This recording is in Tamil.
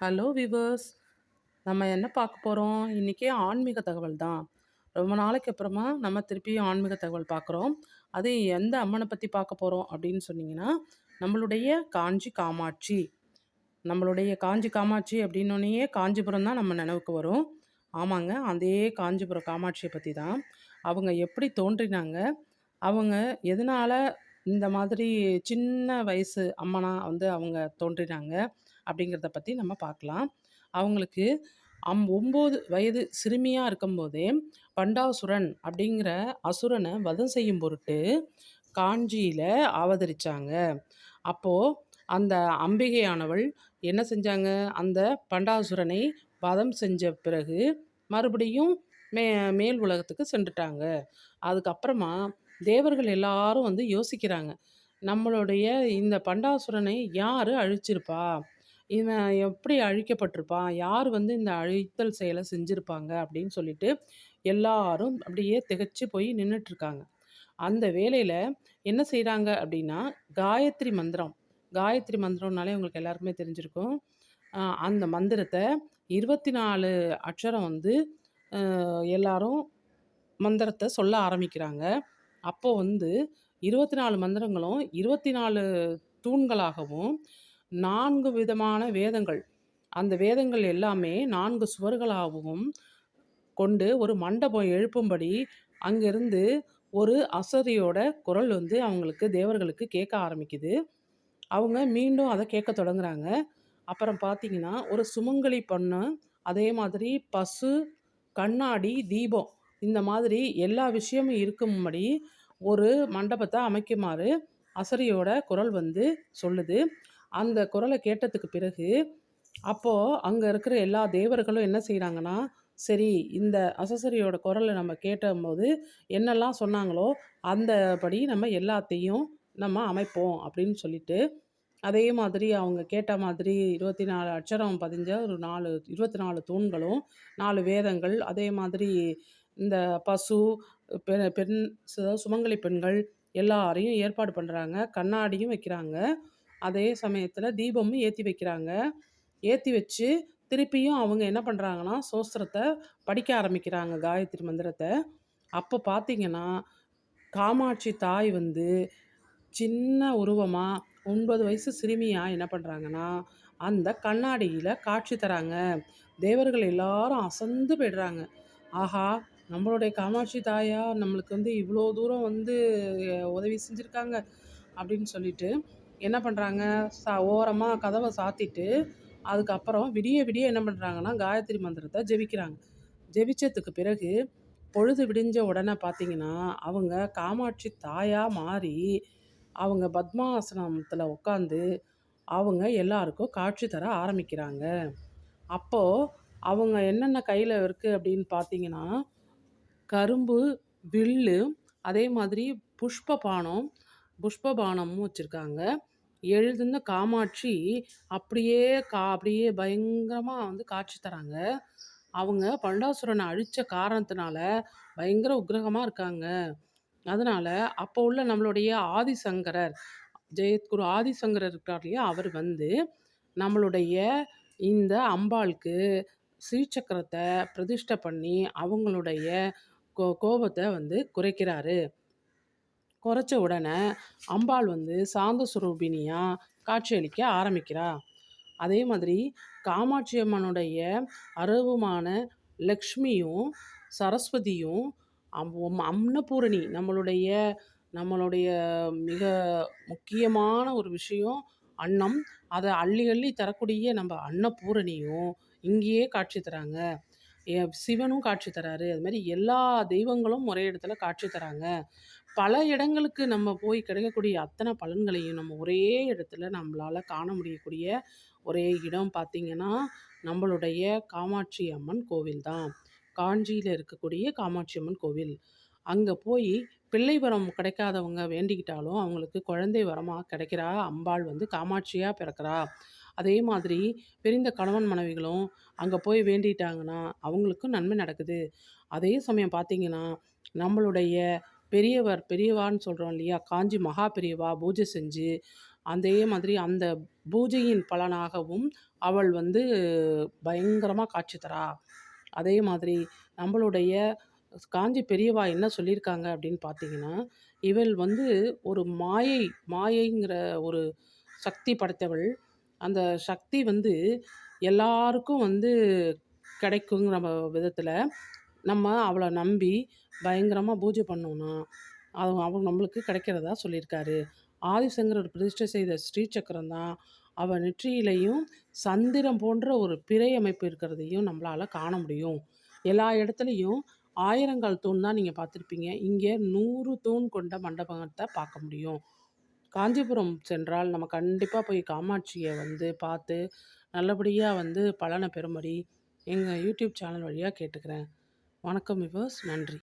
ஹலோ விவர்ஸ் நம்ம என்ன பார்க்க போகிறோம் இன்றைக்கி ஆன்மீக தகவல் தான். ரொம்ப நாளைக்கு அப்புறமா நம்ம திருப்பியும் ஆன்மீக தகவல் பார்க்குறோம். அது எந்த அம்மனை பற்றி பார்க்க போகிறோம் அப்படின்னு சொன்னிங்கன்னா நம்மளுடைய காஞ்சி காமாட்சி. நம்மளுடைய காஞ்சி காமாட்சி அப்படின்னோடனே காஞ்சிபுரம் தான் நம்ம நினைவுக்கு வரும். ஆமாங்க அதே காஞ்சிபுரம் காமாட்சியை பற்றி தான். அவங்க எப்படி தோன்றினாங்க? அவங்க எதனால் இந்த மாதிரி சின்ன வயசு அம்மனா வந்து அவங்க தோன்றினாங்க? அப்படிங்கிறத பற்றி நம்ம பார்க்கலாம். அவங்களுக்கு அம் ஒம்பது வயது சிறுமியாக இருக்கும்போதே பண்டாசுரன் அப்படிங்கிற அசுரனை வதம் செய்யும் பொருட்டு காஞ்சியில் அவதரித்தாங்க அப்போது அந்த அம்பிகையானவள் என்ன செஞ்சாங்க? அந்த பண்டாசுரனை வதம் செஞ்ச பிறகு மறுபடியும் மே மேல் உலகத்துக்கு சென்றுட்டாங்க. அதுக்கப்புறமா தேவர்கள் எல்லாரும் வந்து யோசிக்கிறாங்க. நம்மளுடைய இந்த பண்டாசுரனை யார் அழிச்சிருப்பா? இவன் எப்படி அழிக்கப்பட்டிருப்பான் யார் வந்து இந்த அழித்தல் செயலை செஞ்சுருப்பாங்க? அப்படின்னு சொல்லிட்டு எல்லாரும் அப்படியே திகச்சு போய் நின்றுட்டுருக்காங்க அந்த வேலையில் என்ன செய்கிறாங்க அப்படின்னா காயத்ரி மந்திரம். காயத்ரி மந்திரம்னாலே உங்களுக்கு எல்லாருக்குமே தெரிஞ்சிருக்கும். அந்த மந்திரத்தை இருபத்தி நாலு அக்ஷரம் வந்து எல்லாரும் மந்திரத்தை சொல்ல ஆரம்பிக்கிறாங்க. அப்போ வந்து இருபத்தி நாலு மந்திரங்களும் இருபத்தி நாலு தூண்களாகவும் நான்கு விதமான வேதங்கள். அந்த வேதங்கள் எல்லாமே நான்கு சுவர்களாகவும் கொண்டு ஒரு மண்டபம் எழுப்பும்படி அங்கேருந்து ஒரு அசதியோட குரல் வந்து அவங்களுக்கு தேவர்களுக்கு கேட்க ஆரம்பிக்குது. அவங்க மீண்டும் அதை கேட்க தொடங்குறாங்க. அப்புறம் பார்த்தீங்கன்னா ஒரு சுமங்கலி பொண்ணு அதே மாதிரி பசு கண்ணாடி தீபம் இந்த மாதிரி எல்லா விஷயமும் இருக்கும்படி ஒரு மண்டபத்தை அமைக்குமாறு அசரியோட குரல் வந்து சொல்லுது. அந்த குரலை கேட்டதுக்கு பிறகு அப்போது அங்கே இருக்கிற எல்லா தேவர்களும் என்ன செய்கிறாங்கன்னா சரி இந்த அசசரியோட குரலை நம்ம கேட்டபோது என்னெல்லாம் சொன்னாங்களோ அந்த படி நம்ம எல்லாத்தையும் நம்ம அமைப்போம் அப்படின்னு சொல்லிட்டு அதே மாதிரி அவங்க கேட்ட மாதிரி இருபத்தி நாலு அட்சரம் பதிஞ்ச ஒரு நாலு இருபத்தி நாலு தூண்களும் நாலு வேதங்கள் அதே மாதிரி இந்த பசு பெண் பெண் சுமங்கலி பெண்கள் எல்லாரையும் ஏற்பாடு பண்ணுறாங்க கண்ணாடியும் வைக்கிறாங்க. அதே சமயத்தில் தீபமும் ஏற்றி வைக்கிறாங்க. ஏற்றி வச்சு திருப்பியும் அவங்க என்ன பண்ணுறாங்கன்னா சோஸ்திரத்தை படிக்க ஆரம்பிக்கிறாங்க காயத்ரி மந்திரத்தை. அப்போ பார்த்தீங்கன்னா காமாட்சி தாய் வந்து சின்ன உருவமாக ஒன்பது வயசு சிறுமியாக என்ன பண்ணுறாங்கன்னா அந்த கண்ணாடியில் காட்சி தராங்க. தேவர்கள் எல்லாரும் அசந்து போயிடுறாங்க. ஆஹா நம்மளுடைய காமாட்சி தாயா நம்மளுக்கு வந்து இவ்வளோ தூரம் வந்து உதவி செஞ்சுருக்காங்க அப்படின்னு சொல்லிட்டு என்ன பண்ணுறாங்க சா ஓரமாக கதவை சாத்திட்டு அதுக்கப்புறம் விடிய விடிய என்ன பண்ணுறாங்கன்னா காயத்ரி மந்திரத்தை ஜெபிக்கிறாங்க. ஜெபிச்சதுக்கு பிறகு பொழுது விடிஞ்ச உடனே பார்த்தீங்கன்னா அவங்க காமாட்சி தாயாக மாறி அவங்க பத்மாசனத்தில் உட்காந்து அவங்க எல்லாருக்கும் காட்சி தர ஆரம்பிக்கிறாங்க. அப்போது அவங்க என்னென்ன கையில் இருக்குது அப்படின்னு பார்த்தீங்கன்னா கரும்பு வில்லு அதே மாதிரி புஷ்ப பானம் புஷ்ப பானமும் வச்சுருக்காங்க. எழுதுன காமாட்சி அப்படியே கா அப்படியே பயங்கரமாக வந்து காட்சி தராங்க. அவங்க பண்டாசுரனை அழித்த காரணத்தினால பயங்கர உக்ரகமாக இருக்காங்க. அதனால் அப்போ உள்ள நம்மளுடைய ஆதிசங்கரர் ஜெயத்குரு ஆதிசங்கரர் இருக்கார் இல்லையா? அவர் வந்து நம்மளுடைய இந்த அம்பாளுக்கு ஸ்ரீசக்கரத்தை பிரதிஷ்ட பண்ணி அவங்களுடைய கோ கோபத்தை வந்து குறைக்கிறாரு. குறைச்ச உடனே அம்பாள் வந்து சாந்த சுரூபினியாக காட்சியளிக்க ஆரம்பிக்கிறா. அதே மாதிரி காமாட்சி அம்மனுடைய அரவுமான லக்ஷ்மியும் சரஸ்வதியும் அம் அன்னபூரணி நம்மளுடைய நம்மளுடைய மிக முக்கியமான ஒரு விஷயம் அன்னம். அதை அள்ளி அள்ளி தரக்கூடிய நம்ம அன்னபூரணியும் இங்கேயே காட்சி தராங்க. சிவனும் காட்சி தராரு. அது மாதிரி எல்லா தெய்வங்களும் ஒரே இடத்துல காட்சி தராங்க. பல இடங்களுக்கு நம்ம போய் கிடைக்கக்கூடிய அத்தனை பலன்களையும் நம்ம ஒரே இடத்துல நம்மளால் காண முடியக்கூடிய ஒரே இடம் பார்த்திங்கன்னா நம்மளுடைய காமாட்சி அம்மன் கோவில் தான். காஞ்சியில் இருக்கக்கூடிய காமாட்சி அம்மன் கோவில். அங்கே போய் பிள்ளை வரம் கிடைக்காதவங்க வேண்டிக்கிட்டாலும் அவங்களுக்கு குழந்தை வரமாக கிடைக்கிறா அம்பாள் வந்து காமாட்சியாக பிறக்கிறா. அதே மாதிரி பிரிந்த கணவன் மனைவிகளும் அங்கே போய் வேண்டிட்டாங்கன்னா அவங்களுக்கும் நன்மை நடக்குது. அதே சமயம் பார்த்திங்கன்னா நம்மளுடைய பெரியவர் பெரியவான்னு சொல்கிறோம் இல்லையா காஞ்சி மகா பெரியவா பூஜை செஞ்சு அதே மாதிரி அந்த பூஜையின் பலனாகவும் அவள் வந்து பயங்கரமாக காட்சி தரா. அதே மாதிரி நம்மளுடைய காஞ்சி பெரியவா என்ன சொல்லியிருக்காங்க அப்படின்னு பார்த்தீங்கன்னா, இவள் வந்து ஒரு மாயை மாயைங்கிற ஒரு சக்தி படைத்தவள். அந்த சக்தி வந்து எல்லாருக்கும் வந்து கிடைக்குங்கிற விதத்தில் நம்ம அவளை நம்பி பயங்கரமாக பூஜை பண்ணோம்னா, அது அவ நம்மளுக்கு கிடைக்கிறதா சொல்லியிருக்காரு. ஆதிசங்கரர் பிரதிஷ்டை செய்த ஸ்ரீசக்கரம் தான் அவள் நெற்றியிலையும் சந்திரம் போன்ற ஒரு பிறை அமைப்பு இருக்கிறதையும் நம்மளால் காண முடியும். எல்லா இடத்துலையும் ஆயிரங்கால் தூண் தான் நீங்கள் பார்த்துருப்பீங்க. இங்கே நூறு தூண் கொண்ட மண்டபத்தை பார்க்க முடியும். காஞ்சிபுரம் சென்றால் நம்ம கண்டிப்பாக போய் காமாட்சியை வந்து பார்த்து, நல்லபடியாக வந்து பலனை பெறும்படி எங்கள் யூடியூப் சேனல் வழியாக கேட்டுக்கிறேன். வணக்கம் விவாஸ் நன்றி.